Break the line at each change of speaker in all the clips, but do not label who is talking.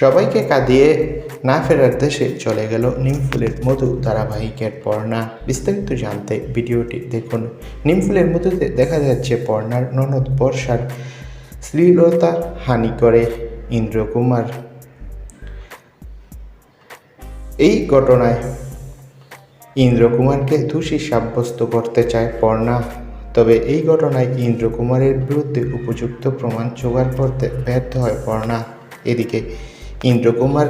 সবাইকে কাঁদিয়ে না ফেরার দেশে চলে গেল নিমফুলের মধু ধারাবাহিকের পর্ণা। বিস্তারিত জানতে ভিডিওটি দেখুন। নিমফুলের মধুতে দেখা যাচ্ছে পর্ণার ননদ বর্ষার শ্লীলতা হানি করে ইন্দ্রকুমার। এই ঘটনায় ইন্দ্রকুমারকে দোষী সাব্যস্ত করতে চায় পর্ণা। তবে এই ঘটনায় ইন্দ্রকুমারের বিরুদ্ধে উপযুক্ত প্রমাণ জোগাড় করতে ব্যর্থ হয় পর্ণা। এদিকে ইন্দ্রকুমার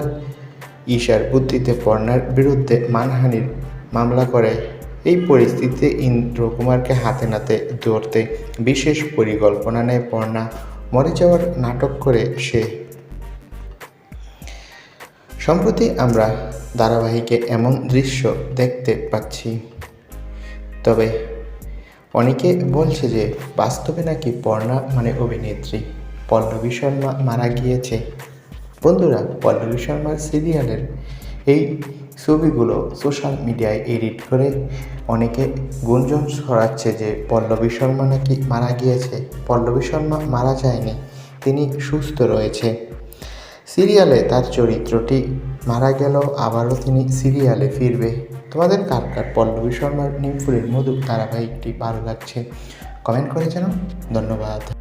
ঈশার বুদ্ধিতে পর্ণার বিরুদ্ধে মানহানির মামলা করে। এই পরিস্থিতিতে ইন্দ্রকুমারকে হাতে নাতে ধরতে বিশেষ পরিকল্পনা নেয় পর্ণা। মরে যাওয়ার নাটক করে সে। সম্প্রতি আমরা ধারাবাহিকে এমন দৃশ্য দেখতে পাচ্ছি। তবে অনেকে বলছে যে বাস্তবে নাকি পর্ণা মানে অভিনেত্রী পল্লবী শর্মা মারা গিয়েছে। বন্ধুরা পল্লবী শর্মার সিরিয়ালের এই ছবিগুলো সোশ্যাল মিডিয়ায় এডিট করে অনেকে গুঞ্জন ছড়াচ্ছে যে পল্লবী শর্মা নাকি মারা গিয়েছে। পল্লবী শর্মা মারা যায়নি, তিনি সুস্থ রয়েছে। সিরিয়ালে তার চরিত্রটি, মারা গেল, আবারও তিনি সিরিয়ালে ফিরবে। তোমাদের কার কার পল্লবী শর্মার নিমফুলের মধু ধারাবাহিকটি ভালো লাগছে, কমেন্ট করে জানাও। ধন্যবাদ।